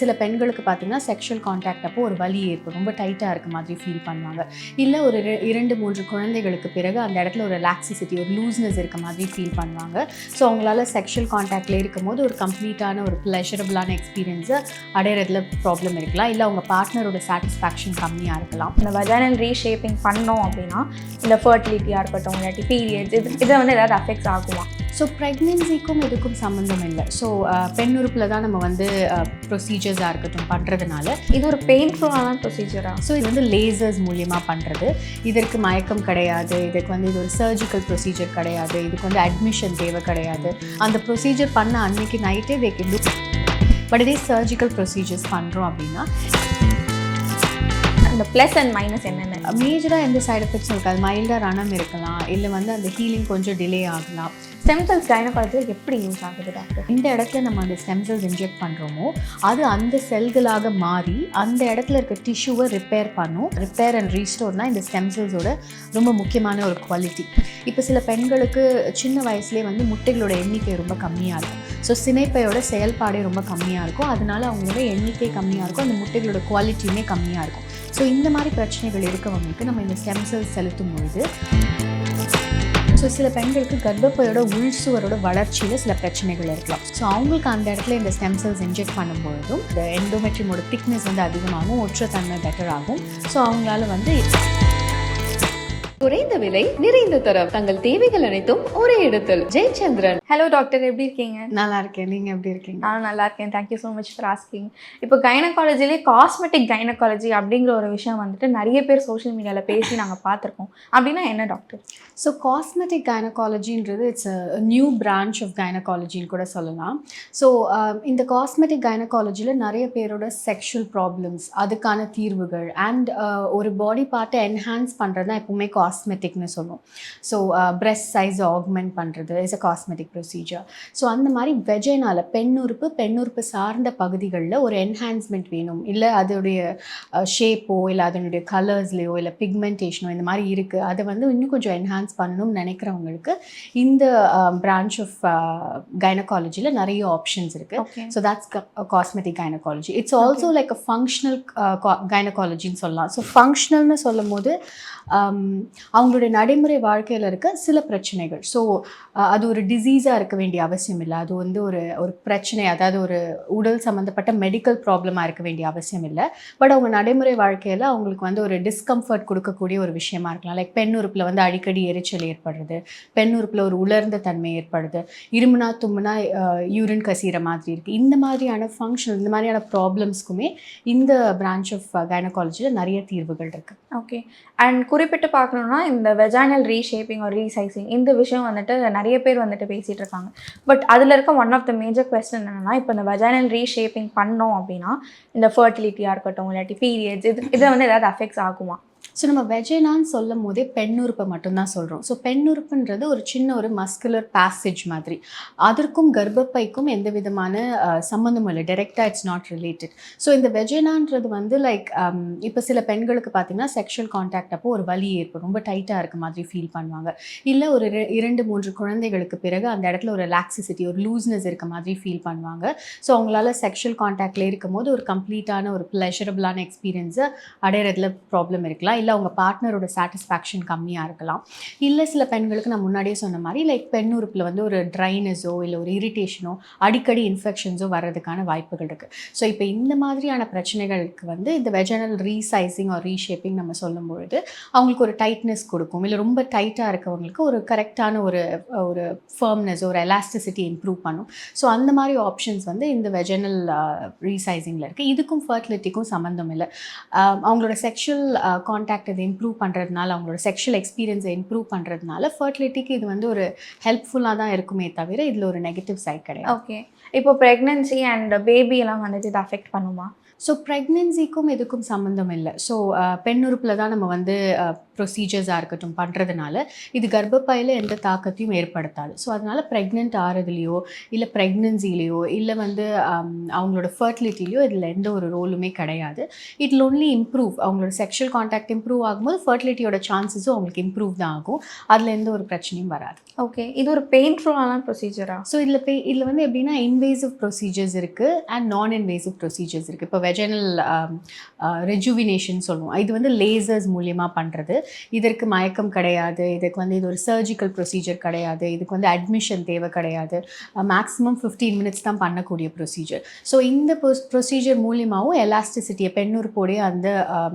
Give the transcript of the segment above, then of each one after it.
சில பெண்களுக்கு பார்த்தீங்கன்னா செக்ஷுவல் காண்டாக்ட் அப்போ ஒரு வலி ஏற்படும். ரொம்ப டைட்டாக இருக்க மாதிரி ஃபீல் பண்ணுவாங்க. இல்லை ஒரு இரண்டு மூன்று குழந்தைகளுக்கு பிறகு அந்த இடத்துல ஒரு ரிலாக்ஸிசிட்டி ஒரு லூஸ்னஸ் இருக்க மாதிரி ஃபீல் பண்ணுவாங்க. ஸோ அவங்களால செக்ஷுவல் காண்டாக்டில் இருக்கும்போது ஒரு கம்ப்ளீட்டான ஒரு ப்ளஷரபுளான எக்ஸ்பீரியன்ஸை அடையிறதுல ப்ராப்ளம் இருக்கலாம். இல்லை அவங்க பார்ட்னரோட சாட்டிஸ்ஃபேக்ஷன் கம்மியாக இருக்கலாம். இந்த வஜானல் ரீஷேப்பிங் பண்ணோம் அப்படின்னா இந்த ஃபர்டிலிட்டியாக இருக்கட்டும் இல்லாட்டி பீரியட்ஸ் இது இதை வந்து ஏதாவது அஃபெக்ட்ஸ் ஆகுமா? ஸோ ப்ரெக்னென்சிக்கும் இதுக்கும் சம்மந்தம் இல்லை. ஸோ பெண் உறுப்பில் தான் நம்ம வந்து ப்ரொசீஜர்ஸாக இருக்கட்டும் பண்ணுறதுனால இது ஒரு பெயின்ஃபுல்லான ப்ரொசீஜரா ஸோ இது வந்து லேசர்ஸ் மூலியமாக பண்ணுறது இதற்கு மயக்கம் கிடையாது. இதுக்கு வந்து இது ஒரு சர்ஜிக்கல் ப்ரொசீஜர் கிடையாது. இதுக்கு வந்து அட்மிஷன் தேவை கிடையாது. அந்த ப்ரொசீஜர் பண்ண அன்னைக்கு நைட்டே தே கேன் பட் இதே சர்ஜிக்கல் ப்ரொசீஜர்ஸ் பண்ணுறோம் அப்படின்னா அந்த ப்ளஸ் அண்ட் மைனஸ் என்னென்ன? மேஜராக எந்த சைடு எஃபெக்ட்ஸும் இருக்காது. மைல்டாக ரணம் இருக்கலாம். இல்லை வந்து அந்த ஹீலிங் கொஞ்சம் டிலே ஆகலாம். ஸ்டெம் செல்ஸ் கைனகாலஜியில் எப்படி யூஸ் ஆகுது டாக்டர் இந்த இடத்துல நம்ம அந்த ஸ்டெம் செல்ஸ் இன்ஜெக்ட் பண்ணுறோமோ அது அந்த செல்களாக மாறி அந்த இடத்துல இருக்க டிஷ்யூவை ரிப்பேர் பண்ணும். ரிப்பேர் அண்ட் ரீஸ்டோர் தான் இந்த ஸ்டெம் செல்ஸோட ரொம்ப முக்கியமான ஒரு குவாலிட்டி இப்போ சில பெண்களுக்கு சின்ன வயசுலேயே வந்து முட்டைகளோட எண்ணிக்கை ரொம்ப கம்மியாக இருக்கும். ஸோ சினைப்பையோட செயல்பாடே ரொம்ப கம்மியாக இருக்கும். அதனால அவங்களோட எண்ணிக்கை கம்மியாக இருக்கும். அந்த முட்டைகளோட குவாலிட்டியுமே கம்மியாக இருக்கும். ஸோ இந்த மாதிரி பிரச்சனைகள் இருக்கவங்களுக்கு நம்ம இந்த ஸ்டெம் செல்ஸ் செலுத்தும் பொழுது ஸோ சில பெண்களுக்கு கர்ப்பப்பையோட உள் சுவரோட வளர்ச்சியில் சில பிரச்சனைகள் இருக்கலாம். ஸோ அவங்களுக்கு அந்த இடத்துல இந்த ஸ்டெம் செல்ஸ் இன்ஜெக்ட் பண்ணும்பொழுதும் இந்த எண்டோமெட்ரியோட திக்னஸ் வந்து அதிகமாகும் ஒற்றத்தன்மை பெட்டர் ஆகும். ஸோ அவங்களால வந்து குறைந்த விலை நிறைந்த தரம். தங்கள் தேவைகள் அனைத்தும் ஒரே இடத்தில். ஜெயச்சந்திரன். ஹலோ டாக்டர் எப்படி இருக்கீங்க? நல்லா இருக்கேன். நீங்கள் எப்படி இருக்கீங்க? நானும் நல்லா இருக்கேன். Thank you so much for asking இப்போ கைனகாலஜிலே காஸ்மெட்டிக் கைனகாலஜி அப்படிங்கிற ஒரு விஷயம் வந்துட்டு நிறைய பேர் சோஷியல் மீடியாவில் பேசி நாங்கள் பார்த்துருக்கோம். அப்படின்னா என்ன doctor so cosmetic கைனகாலஜின்றது it's a new branch of கைனகாலஜின்னு கூட சொல்லலாம். ஸோ இந்த காஸ்மெட்டிக் கைனகாலஜியில் நிறைய பேரோட செக்ஷுவல் ப்ராப்ளம்ஸ் அதுக்கான தீர்வுகள் அண்ட் ஒரு பாடி பார்ட்டை என்ஹான்ஸ் பண்ணுறது தான் எப்பவுமே காஸ்மெட்டிக்னு சொல்லுவோம். ஸோ பிரெஸ்ட் சைஸ் ஆக்மெண்ட் பண்ணுறது is a cosmetic procedure so அந்த மாதிரி வெஜைனால பெண் உறுப்பு பெண் உறுப்பு சார்ந்த பகுதிகளில் ஒரு என்ஹான்ஸ்மெண்ட் வேணும். இல்லை அதோடைய ஷேப்போ இல்லை அதனுடைய கலர்ஸ்லையோ இல்லை பிக்மெண்டேஷனோ இந்த மாதிரி இருக்குது அதை வந்து இன்னும் கொஞ்சம் என்ஹான்ஸ் பண்ணணும்னு நினைக்கிறவங்களுக்கு இந்த பிரான்ச் ஆஃப் கைனகாலஜியில் நிறைய ஆப்ஷன்ஸ் இருக்குது so that's cosmetic gynaecology it's also like a functional கைனகாலஜின்னு சொல்லலாம். ஸோ ஃபங்க்ஷனல்னு சொல்லும் போது Um, அவங்களுடைய நடைமுறை வாழ்க்கையில் இருக்க சில பிரச்சனைகள். ஸோ அது ஒரு டிசீஸாக இருக்க வேண்டிய அவசியம் இல்லை. அது வந்து ஒரு ஒரு பிரச்சனை அதாவது ஒரு உடல் சம்மந்தப்பட்ட மெடிக்கல் ப்ராப்ளமாக இருக்க வேண்டிய அவசியம் இல்லை. பட் அவங்க நடைமுறை வாழ்க்கையில் அவங்களுக்கு வந்து ஒரு டிஸ்கம்ஃபர்ட் கொடுக்கக்கூடிய ஒரு விஷயமா இருக்கலாம். லைக் பெண் உறுப்பில் வந்து அடிக்கடி எரிச்சல் ஏற்படுறது. பெண் உறுப்பில் ஒரு உலர்ந்த தன்மை ஏற்படுது. இருமுனா தும்முனா யூரின் கசிகிற மாதிரி இருக்குது இந்த மாதிரியான ஃபங்க்ஷன் இந்த மாதிரியான ப்ராப்ளம்ஸ்க்குமே இந்த பிரான்ச் ஆஃப் கைனகாலஜியில் நிறைய தீர்வுகள் இருக்குது ஓகே அண்ட் குறிப்பிட்டு பார்க்கணுன்னா இந்த வெஜானல் ரீஷேப்பிங் ஒரு ரீசைசிங் இந்த விஷயம் வந்துட்டு நிறைய பேர் வந்துட்டு பேசிகிட்டு இருக்காங்க. பட் அதில் இருக்க one of the major question என்னென்னா இப்போ இந்த வெஜானல் ரீஷேப்பிங் பண்ணோம் அப்படின்னா இந்த ஃபர்டிலிட்டியாக இருக்கட்டும் இல்லாட்டி பீரியட்ஸ் இது இதை வந்து ஏதாவது அஃபெக்ட்ஸ் ஆகுமா? ஸோ நம்ம வெஜைனான்னு சொல்லும் போதே பெண் உறுப்பை மட்டும்தான் சொல்கிறோம் ஸோ பெண்ணுறுப்புன்றது ஒரு சின்ன ஒரு மஸ்குலர் பேசேஜ் மாதிரி. அதற்கும் கர்ப்பப்பைக்கும் எந்த விதமான சம்மந்தமும் இல்லை. டைரெக்டாக இட்ஸ் நாட் ரிலேட்டட் ஸோ இந்த வெஜைனான்றது வந்து லைக் இப்போ சில பெண்களுக்கு பார்த்தீங்கன்னா செக்ஷுவல் காண்டாக்ட் அப்போ ஒரு வலி ஏற்படும். ரொம்ப டைட்டாக இருக்க மாதிரி ஃபீல் பண்ணுவாங்க. இல்லை ஒரு இரண்டு மூன்று குழந்தைகளுக்கு பிறகு அந்த இடத்துல ஒரு ரிலாக்ஸிசிட்டி ஒரு லூஸ்னஸ் இருக்க மாதிரி ஃபீல் பண்ணுவாங்க. ஸோ அவங்களால செக்ஷுவல் காண்டாக்டில் இருக்கும்போது ஒரு கம்ப்ளீட்டான ஒரு ப்ளஷரபிளான எக்ஸ்பீரியன்ஸை அடையிறதுல ப்ராப்ளம் இருக்கலாம். இல்லை அவங்க பார்ட்னரோட சாட்டிஸ்ஃபேக்ஷன் கம்மியாக இருக்கலாம். இல்லை சில பெண்களுக்கு நான் முன்னாடியே சொன்ன மாதிரி லைக் பெண் உறுப்பில் வந்து ஒரு ட்ரைனஸோ இல்லை ஒரு இரிட்டேஷனோ அடிக்கடி இன்ஃபெக்ஷன்ஸோ வர்றதுக்கான வாய்ப்புகள் இருக்குது ஸோ இப்போ இந்த மாதிரியான பிரச்சனைகளுக்கு வந்து இந்த வெஜனல் ரீசைசிங் ஆர் ரீஷேப்பிங் நம்ம சொல்லும் பொழுது அவங்களுக்கு ஒரு டைட்னஸ் கொடுக்கும். இல்லை ரொம்ப டைட்டாக இருக்கவங்களுக்கு ஒரு கரெக்டான ஒரு ஒரு ஃபர்ம்னஸ் ஒரு எலாஸ்டிசிட்டி இம்ப்ரூவ் பண்ணும். ஸோ அந்த மாதிரி ஆப்ஷன்ஸ் வந்து இந்த வெஜனல் ரீசைசிங்கில் இருக்குது இதுக்கும் ஃபர்டிலிட்டிக்கும் சம்மந்தம் இல்லை. அவங்களோட செக்ஷுவல் காண்டாக்ட் இதை இம்ப்ரூவ் பண்ணுறதுனால அவங்களோட செக்ஷுவல் எக்ஸ்பீரியன்ஸை இம்ப்ரூவ் பண்ணுறதுனால ஃபர்டிலிட்டிக்கு இது வந்து ஒரு ஹெல்ப்ஃபுல்லாக தான் இருக்குமே தவிர இதில் ஒரு நெகட்டிவ் சைட் கிடையாது. ஓகே இப்போ ப்ரெக்னென்சி அண்ட் பேபி எல்லாம் வந்துட்டு இதை அஃபெக்ட் பண்ணுமா? ஸோ ப்ரெக்னென்சிக்கும் இதுக்கும் சம்மந்தம் இல்லை. ஸோ பெண் உறுப்பில் தான் நம்ம வந்து ப்ரொசீஜர்ஸாக இருக்கட்டும் பண்ணுறதுனால இது கர்ப்பப்பையில் எந்த தாக்கத்தையும் ஏற்படுத்தாது. ஸோ அதனால் ப்ரெக்னென்ட் ஆகிறதுலையோ இல்லை ப்ரெக்னென்சிலேயோ இல்லை வந்து அவங்களோட ஃபர்டிலிட்டிலையோ இதில் எந்த ஒரு ரோலுமே கிடையாது. இட்ல ஒன்லி இம்ப்ரூவ் அவங்களோட செக்ஷுவல் காண்டாக்ட் இம்ப்ரூவ் ஆகும்போது ஃபர்டிலிட்டியோட சான்சஸும் அவங்களுக்கு இம்ப்ரூவ் தான் ஆகும். அதில் எந்த ஒரு பிரச்சனையும் வராது. ஓகே இது ஒரு பெயின்ஃபுல்லான ப்ரொசீஜரா ஸோ இதில் பே இதில் வந்து எப்படின்னா இன்வேசிவ் ப்ரொசீஜர்ஸ் இருக்குது அண்ட் நான் இன்வேசிவ் ப்ரொசீஜர்ஸ் இருக்குது இப்போ வெஜனல் ரெஜுவினேஷன் சொல்லுவோம். இது வந்து லேசர்ஸ் மூலியமாக பண்ணுறது இதற்கு மயக்கம் கிடையாது இதுக்கு வந்து இது ஒரு சர்ஜிக்கல் ப்ரொசீஜர் கிடையாது இதுக்கு வந்து அட்மிஷன் தேவை கிடையாது. மேக்ஸிமம் ஃபிஃப்டீன் மினிட்ஸ் தான் பண்ணக்கூடிய ப்ரொசீஜர் ஸோ இந்த ப்ரொசீஜர் மூலியமாகவும் எலாஸ்டிசிட்டியை பெண்ணுறுப்போடைய அந்த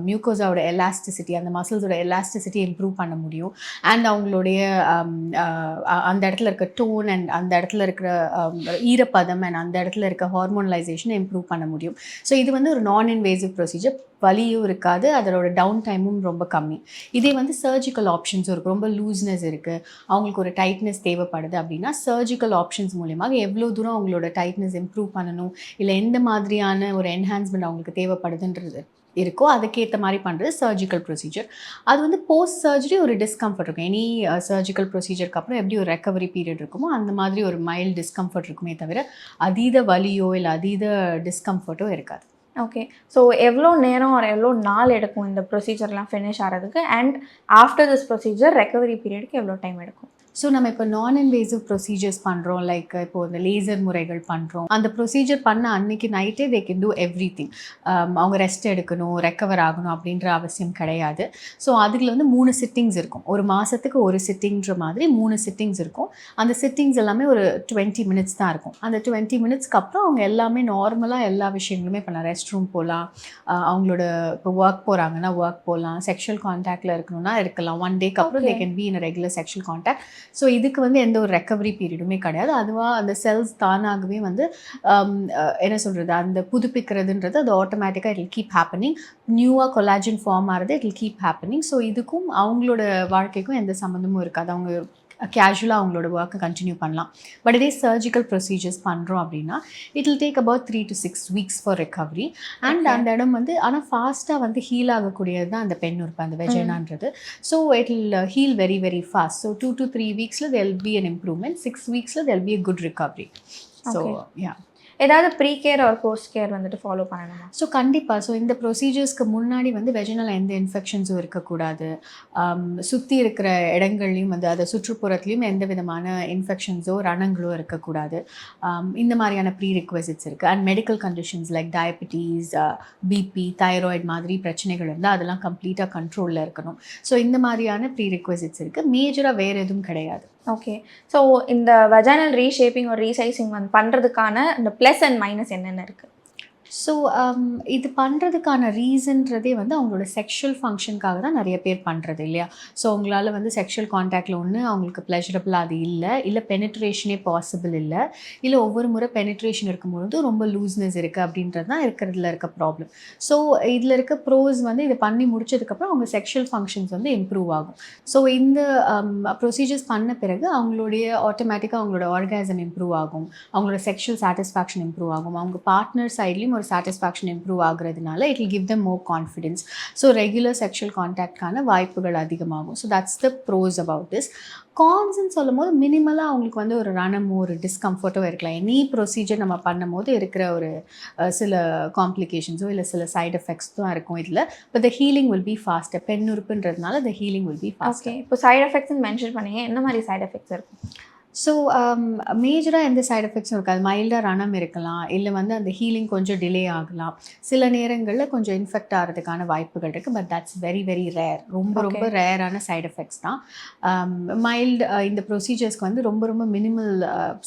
மியூக்கோஸாவோட எலாஸ்டிசிட்டி அந்த மசில்ஸோட எலாஸ்டிசிட்டி இம்ப்ரூவ் பண்ண முடியும். அண்ட் அவங்களுடைய அந்த இடத்துல இருக்க டோன் அண்ட் அந்த இடத்துல இருக்கிற ஈரப்பதம் அண்ட் அந்த இடத்துல இருக்க ஹார்மோனலைசேஷனை இம்ப்ரூவ் பண்ண முடியும். ஸோ இது வந்து ஒரு நான் இன்வேசிவ் ப்ரொசீஜர் வலியும் இருக்காது அதோட டவுன் டைமும் ரொம்ப கம்மி. இதே வந்து சர்ஜிக்கல் ஆப்ஷன்ஸும் இருக்குது ரொம்ப லூஸ்னஸ் இருக்குது அவங்களுக்கு ஒரு டைட்னஸ் தேவைப்படுது அப்படின்னா சர்ஜிக்கல் ஆப்ஷன்ஸ் மூலியமாக எவ்வளோ தூரம் அவங்களோட டைட்னஸ் இம்ப்ரூவ் பண்ணணும் இல்லை எந்த மாதிரியான ஒரு என்ஹான்ஸ்மெண்ட் அவங்களுக்கு தேவைப்படுதுன்றது இருக்கோ அதுக்கேற்ற மாதிரி பண்ணுறது சர்ஜிக்கல் ப்ரொசீஜர் அது வந்து போஸ்ட் சர்ஜரி ஒரு டிஸ்கம்ஃபர்ட் இருக்கும். எனி சர்ஜிக்கல் ப்ரொசீஜருக்கு அப்புறம் எப்படி ஒரு ரெக்கவரி பீரியட் இருக்குமோ அந்த மாதிரி ஒரு மைல்டு டிஸ்கம்ஃபர்ட் இருக்குமே தவிர அதீத வலியோ இல்லை அதீத டிஸ்கம்ஃபர்ட்டோ இருக்காது. ஓகே ஸோ எவ்வளோ நேரம் எவ்வளோ நாள் எடுக்கும் இந்த ப்ரொசீஜர்லாம் ஃபினிஷ் ஆகிறதுக்கு and after this procedure recovery பீரியடுக்கு எவ்வளோ டைம் எடுக்கும்? ஸோ நம்ம இப்போ நான் இன்வேசிவ் ப்ரொசீஜர்ஸ் பண்ணுறோம் லைக் இப்போ இந்த லேசர் முறைகள் பண்ணுறோம் அந்த ப்ரொசீஜர் பண்ண அன்னைக்கு நைட்டே they can do everything அவங்க ரெஸ்ட் எடுக்கணும் ரெக்கவர் ஆகணும் அப்படின்ற அவசியம் கிடையாது. ஸோ அதுல வந்து மூணு சிட்டிங்ஸ் இருக்கும். ஒரு மாதத்துக்கு ஒரு சிட்டிங்ன்ற மாதிரி மூணு சிட்டிங்ஸ் இருக்கும். அந்த சிட்டிங்ஸ் எல்லாமே ஒரு டுவெண்ட்டி மினிட்ஸ் தான் இருக்கும். அந்த டுவெண்ட்டி மினிட்ஸ்க்கு அப்புறம் அவங்க எல்லாமே நார்மலாக எல்லா விஷயங்களுமே பண்ணலாம். ரெஸ்ட் ரூம் போகலாம் அவங்களோட இப்போ ஒர்க் போகிறாங்கன்னா ஒர்க் போகலாம் செக்ஷுவல் காண்டாக்டில் இருக்கணும்னா இருக்கலாம். ஒன் டேக்கு அப்புறம் they. Can be in regular sexual contact so இதுக்கு வந்து எந்த ஒரு ரெக்கவரி பீரியடுமே கிடையாது. அதுவாக அந்த செல்ஸ் தானாகவே வந்து um, uh, என்ன சொல்கிறது அந்த புதுப்பிக்கிறதுன்றது அது ஆட்டோமேட்டிக்காக இட் கீப் ஹேப்பனிங் நியூவாக கொலாஜன் ஃபார்ம் ஆகிறது இட் கீப் ஹேப்பனிங் ஸோ இதுக்கும் அவங்களோட வாழ்க்கைக்கும் எந்த சம்மந்தமும் இருக்காது. அவங்க கேஷுவலாக அவங்களோட ஒர்க்கை கண்டினியூ பண்ணலாம். பட் இதே சர்ஜிக்கல் ப்ரொசீஜர்ஸ் பண்ணுறோம் அப்படின்னா it will take about three to six weeks for recovery and. அந்த இடம் வந்து ஆனால் ஃபாஸ்ட்டாக வந்து ஹீல் ஆகக்கூடியது தான் அந்த பெண் உறுப்பு அந்த வெஜைனான்றது. So it will heal very very fast so two to three வீக்ஸில் there'll be an improvement six வீக்ஸில் there'll be a good recovery. So. Yeah ஏதாவது pre care or post care வந்துட்டு ஃபாலோ பண்ணணுமா? ஸோ கண்டிப்பாக so இந்த ப்ரொசீஜர்ஸ்க்கு முன்னாடி வந்து vaginal எந்த இன்ஃபெக்ஷன்ஸும் இருக்கக்கூடாது. சுற்றி இருக்கிற இடங்கள்லையும் வந்து அதை சுற்றுப்புறத்துலையும் எந்த விதமான இன்ஃபெக்ஷன்ஸோ ரணங்களோ இருக்கக்கூடாது. இந்த மாதிரியான ப்ரீ ரிக்வசிட்ஸ் இருக்குது and medical conditions like diabetes BP thyroid மாதிரி பிரச்சனைகள் இருந்தால் அதெல்லாம் கம்ப்ளீட்டாக கண்ட்ரோலில் இருக்கணும். ஸோ இந்த மாதிரியான ப்ரீ ரிக்வசிட்ஸ் இருக்குது மேஜராக வேறு எதுவும் கிடையாது. ஓகே ஸோ இந்த வெஜைனல் ரீஷேப்பிங் ஒரு ரீசைசிங் வந்து பண்ணுறதுக்கான இந்த ப்ளஸ் அண்ட் மைனஸ் என்னென்ன இருக்குது ஸோ um, இது பண்ணுறதுக்கான ரீசன்றதே வந்து அவங்களோட செக்ஷுவல் ஃபங்க்ஷனுக்காக தான் நிறைய பேர் பண்ணுறது இல்லையா? ஸோ அவங்களால வந்து செக்ஷுவல் காண்டாக்டில் ஒன்று அவங்களுக்கு ப்ளஷரபிளாக அது இல்லை இல்லை பெனிட்ரேஷனே பாசிபிள் இல்லை இல்லை ஒவ்வொரு முறை பெனிட்ரேஷன் இருக்கும்பொழுது ரொம்ப லூஸ்னஸ் இருக்குது அப்படின்றது தான் இருக்கிறதுல இருக்க ப்ராப்ளம் ஸோ இதில் இருக்க ப்ரோஸ் வந்து இதை பண்ணி முடிச்சதுக்கப்புறம் அவங்க செக்ஷுவல் ஃபங்க்ஷன்ஸ் வந்து இம்ப்ரூவ் ஆகும். ஸோ இந்த um, ப்ரொசீஜர்ஸ் பண்ண பிறகு அவங்களுடைய ஆட்டோமேட்டிக்காக அவங்களோட ஆர்காசம் இம்ப்ரூவ் ஆகும். அவங்களோட செக்ஷுவல் சாட்டிஸ்ஃபேக்ஷன் இம்ப்ரூவ் ஆகும். அவங்க பார்ட்னர் சைட்லேயும் ஒரு satisfaction improve ஆகுறதுனால it will give them more confidence so regular sexual கான்டாக்ட்கான வாய்ப்புகள் அதிகமாகும். So that's the pros about this கான்ஸ்ன்னு சொல்லும் போது மினிமலாக அவங்களுக்கு வந்து ஒரு ரணமோ ஒரு டிஸ்கம்ஃபர்ட்டோ இருக்கலாம். எனி ப்ரொசீஜர் நம்ம பண்ணும்போது இருக்கிற ஒரு சில காம்ப்ளிகேஷன்ஸோ இல்லை சில சைடு எஃபெக்ட்ஸ் தான் இருக்கும் இதில். But the healing will be fast பெண் உறுப்புன்றதுனால the healing will be fast okay இப்போ சைடு எஃபெக்ட்ஸ்னு மென்ஷன் பண்ணீங்க. என்ன மாதிரி சைடு எஃபெக்ட்ஸ் இருக்கும் ஸோ மேஜராக um, எந்த சைடு எஃபெக்ட்ஸும் இருக்காது. மைல்டாக ரணம் இருக்கலாம். இல்லை வந்து அந்த ஹீலிங் கொஞ்சம் டிலே ஆகலாம். சில நேரங்களில் கொஞ்சம் இன்ஃபெக்ட் ஆகிறதுக்கான வாய்ப்புகள் இருக்குது but that's very very rare ரொம்ப ரொம்ப ரேரான சைடு எஃபெக்ட்ஸ் தான். மைல்டு இந்த ப்ரொசீஜர்ஸ்க்கு வந்து ரொம்ப ரொம்ப மினிமல்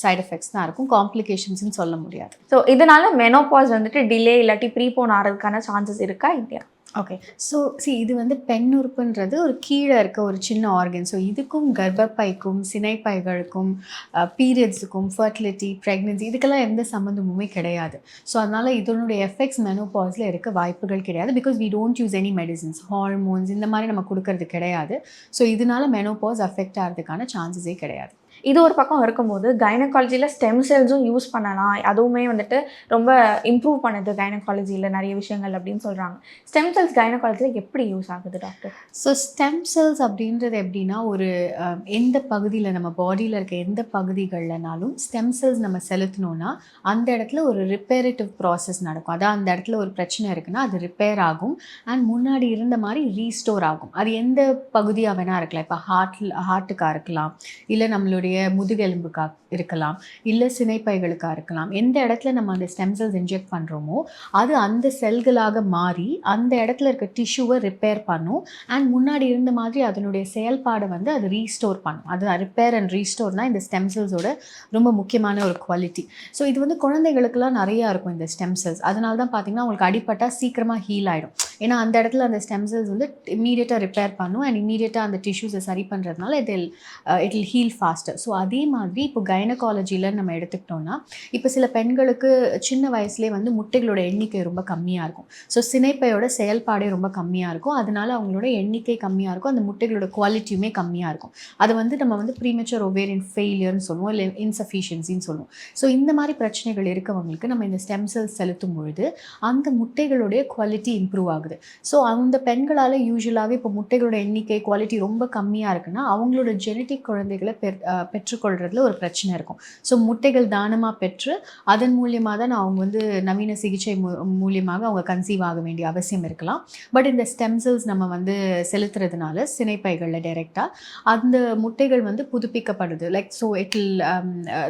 சைடு எஃபெக்ட்ஸ் தான் இருக்கும். காம்ப்ளிகேஷன்ஸ்னு சொல்ல முடியாது. ஸோ இதனால மெனோபாஸ் வந்துட்டு டிலே இல்லாட்டி ப்ரீபோன் ஆகிறதுக்கான சான்சஸ் இருக்கா? இல்லையா? ஓகே ஸோ சி இது வந்து பெண் உறுப்புன்றது ஒரு கீழே இருக்க ஒரு சின்ன ஆர்கன் ஸோ இதுக்கும் கர்ப்பப்பைக்கும் சினைப்பைகளுக்கும் பீரியட்ஸுக்கும் ஃபர்டிலிட்டி ப்ரெக்னென்சி இதுக்கெல்லாம் எந்த சம்மந்தமுமே கிடையாது. ஸோ அதனால் இதனுடைய எஃபெக்ட்ஸ் மெனோபாஸில் இருக்க வாய்ப்புகள் கிடையாது. Because we don't use any medicines hormones இந்த மாதிரி நம்ம கொடுக்கறது கிடையாது. ஸோ இதனால மெனோபாஸ் அஃபெக்ட் ஆகிறதுக்கான சான்சஸே கிடையாது. இது ஒரு பக்கம் இருக்கும்போது கைனகாலஜியில் ஸ்டெம் செல்ஸும் யூஸ் பண்ணலாம். அதுவுமே வந்துட்டு ரொம்ப இம்ப்ரூவ் பண்ணுது கைனகாலஜியில் நிறைய விஷயங்கள் அப்படின்னு சொல்கிறாங்க ஸ்டெம் செல்ஸ் கைனகாலஜியில் எப்படி யூஸ் ஆகுது டாக்டர் ஸோ ஸ்டெம் செல்ஸ் அப்படின்றது எப்படின்னா ஒரு எந்த பகுதியில் நம்ம பாடியில் இருக்க எந்த பகுதிகள்லனாலும் ஸ்டெம் செல்ஸ் நம்ம செலுத்தினோன்னா அந்த இடத்துல ஒரு ரிப்பேரிட்டிவ் ப்ராசஸ் நடக்கும். அதான் அந்த இடத்துல ஒரு பிரச்சனை இருக்குன்னா அது ரிப்பேர் ஆகும். அண்ட் முன்னாடி இருந்த மாதிரி ரீஸ்டோர் ஆகும். அது எந்த பகுதியாக வேணால் இருக்கலாம். இப்போ ஹார்ட் ஹார்ட்டுக்காக இருக்கலாம். இல்லை நம்மளுடைய முதுகெலும்புக்காக இருக்கலாம் இல்லை சினைப்பைகளுக்காக இருக்கலாம். எந்த இடத்துல நம்ம அந்த ஸ்டெம் செல்ஸ் இன்ஜெக்ட் பண்ணுறோமோ அது அந்த செல்களாக மாறி அந்த இடத்துல இருக்க டிஷ்யூவை ரிப்பேர் பண்ணும். அண்ட் முன்னாடி இருந்த மாதிரி அதனுடைய செயல்பாடை வந்து அது ரீஸ்டோர் பண்ணும். அது ரிப்பேர் அண்ட் ரீஸ்டோர் தான் இந்த ஸ்டெம் செல்ஸோட ரொம்ப முக்கியமான ஒரு குவாலிட்டி ஸோ இது வந்து குழந்தைகளுக்குலாம் நிறையா இருக்கும் இந்த ஸ்டெம் செல்ஸ் அதனால தான் பார்த்தீங்கன்னா அவங்களுக்கு அடிப்பட்டால் சீக்கிரமாக ஹீல் ஆகிடும் ஏன்னா அந்த இடத்துல அந்த ஸ்டெம் செல்ஸ் வந்து இம்மீடியட்டாக ரிப்பேர் பண்ணும் அண்ட் இம்மீடியட்டாக அந்த டிஷ்யூஸை சரி பண்ணுறதுனால it'll it'll heal faster so அதே மாதிரி இப்போ கைனகாலஜியில் நம்ம எடுத்துக்கிட்டோம்னா இப்போ சில பெண்களுக்கு சின்ன வயசுலேயே வந்து முட்டைகளோட எண்ணிக்கை ரொம்ப கம்மியாக இருக்கும். ஸோ சினைப்பையோட செயல்பாடே ரொம்ப கம்மியாக இருக்கும். அதனால அவங்களோட எண்ணிக்கை கம்மியாக இருக்கும். அந்த முட்டைகளோட குவாலிட்டியுமே கம்மியாக இருக்கும். அதை வந்து நம்ம வந்து ப்ரீமெச்சர் ஒவேரியன் ஃபெயிலியர்னு சொல்லுவோம். இல்லை இன்சஃபிஷியன்சின்னு சொல்லுவோம். ஸோ இந்த மாதிரி பிரச்சனைகள் இருக்கவங்களுக்கு நம்ம இந்த ஸ்டெம் செல்ஸ் செலுத்தும் பொழுது அந்த முட்டைகளுடைய குவாலிட்டி இம்ப்ரூவ் ஆகும். ஆகுது ஸோ அந்த பெண்களால் யூஸ்வலாகவே இப்போ முட்டைகளோட எண்ணிக்கை குவாலிட்டி ரொம்ப கம்மியாக இருக்குன்னா அவங்களோட ஜெனட்டிக் குழந்தைகளை பெற் பெற்றுக்கொள்றதுல ஒரு பிரச்சனை இருக்கும். ஸோ முட்டைகள் தானமாக பெற்று அதன் மூலியமாக தான் அவங்க வந்து நவீன சிகிச்சை மூ மூலியமாக அவங்க கன்சீவ் ஆக வேண்டிய அவசியம் இருக்கலாம். பட் இந்த ஸ்டெம் செல்ஸ் நம்ம வந்து செலுத்துறதுனால சினைப்பைகளில் டைரெக்டாக அந்த முட்டைகள் வந்து புதுப்பிக்கப்படுது. Like so it'll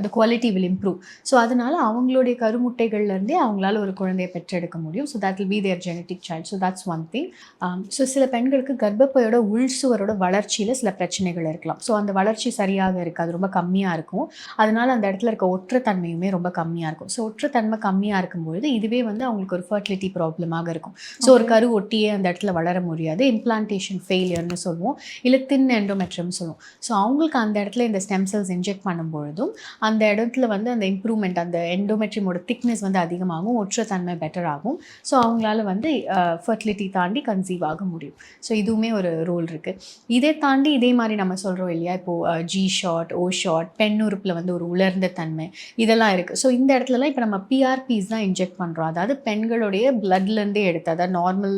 the quality will improve so அதனால அவங்களுடைய கருமுட்டைகள்லேருந்தே அவங்களால ஒரு குழந்தையை பெற்றெடுக்க முடியும். So that will be their genetic child so that's one thing so சில பெண்களுக்கு கர்ப்பப்பையோட உள் சுவரோட வளர்ச்சியில் சில பிரச்சனைகள் இருக்கலாம். ஸோ அந்த வளர்ச்சி சரியாக இருக்காது ரொம்ப கம்மியாக இருக்கும். அதனால அந்த இடத்துல இருக்க ஒற்றத்தன்மையுமே ரொம்ப கம்மியாக இருக்கும். ஸோ ஒற்றத்தன்மை கம்மியாக இருக்கும்பொழுது இதுவே வந்து அவங்களுக்கு ஒரு ஃபர்டிலிட்டி ப்ராப்ளமாக இருக்கும். ஸோ ஒரு கரு ஒட்டியே அந்த இடத்துல வளர முடியாது. இம்ப்ளான்டேஷன் ஃபெயிலியர்னு சொல்லுவோம். இல்லை தின் எண்டோமெட்ரம் சொல்லுவோம். ஸோ அவங்களுக்கு அந்த இடத்துல இந்த ஸ்டெம் செல்ஸ் இன்ஜெக்ட் பண்ணும்பொழுதும் அந்த இடத்துல வந்து அந்த இம்ப்ரூவ்மெண்ட் அந்த எண்டோமெட்ரியமோட திக்னஸ் வந்து அதிகமாகும் ஒற்றத்தன்மை பெட்டர் ஆகும். ஸோ அவங்களால வந்து ஃபர்டிலிட்டி தாண்டி கன்சீவ் ஆக முடியும். ஸோ இதுவுமே ஒரு ரோல் இருக்குது இதை தாண்டி இதே மாதிரி நம்ம சொல்கிறோம் இல்லையா? இப்போது ஜி ஷாட் ஓ ஷாட் பெண் உறுப்பில் வந்து ஒரு உலர்ந்த தன்மை இதெல்லாம் இருக்குது ஸோ இந்த இடத்துலலாம் இப்போ நம்ம பிஆர்பிஸ் தான் இன்ஜெக்ட் பண்ணுறோம் அதாவது பெண்களுடைய பிளட்லேருந்தே எடுத்து அதாவது நார்மல்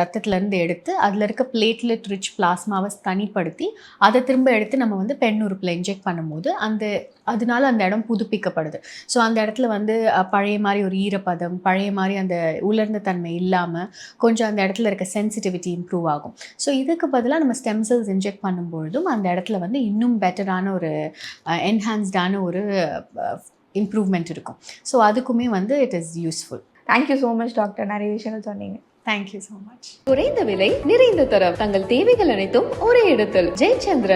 ரத்தத்துலேருந்து எடுத்து அதில் இருக்க பிளேட்லெட் ரிச் பிளாஸ்மாவை தனிப்படுத்தி அதை திரும்ப எடுத்து நம்ம வந்து பெண் உறுப்பில் இன்ஜெக்ட் பண்ணும்போது அந்த அதனால அந்த இடம் புதுப்பிக்கப்படுது. ஸோ அந்த இடத்துல வந்து பழைய மாதிரி ஒரு ஈரப்பதம் பழைய மாதிரி அந்த உலர்ந்த தன்மை இல்லாமல் கொஞ்சம் அந்த இடத்துல இருக்க சென்சிட்டிவிட்டி இம்ப்ரூவ் ஆகும். ஸோ இதுக்கு பதிலாக நம்ம ஸ்டெம் செல்ஸ் இன்ஜெக்ட் பண்ணும்பொழுதும் அந்த இடத்துல வந்து இன்னும் பெட்டரான ஒரு என்ஹான்ஸ்டான ஒரு இம்ப்ரூவ்மெண்ட் இருக்கும். ஸோ அதுக்குமே வந்து it is useful thank you so much doctor நிறைய விஷயங்கள் சொன்னீங்க. தேங்க்யூ ஸோ மச் குறைந்த விலை நிறைந்த தரம். தங்கள் தேவைகள் அனைத்தும் ஒரே இடத்தில். ஜெயச்சந்திரன்.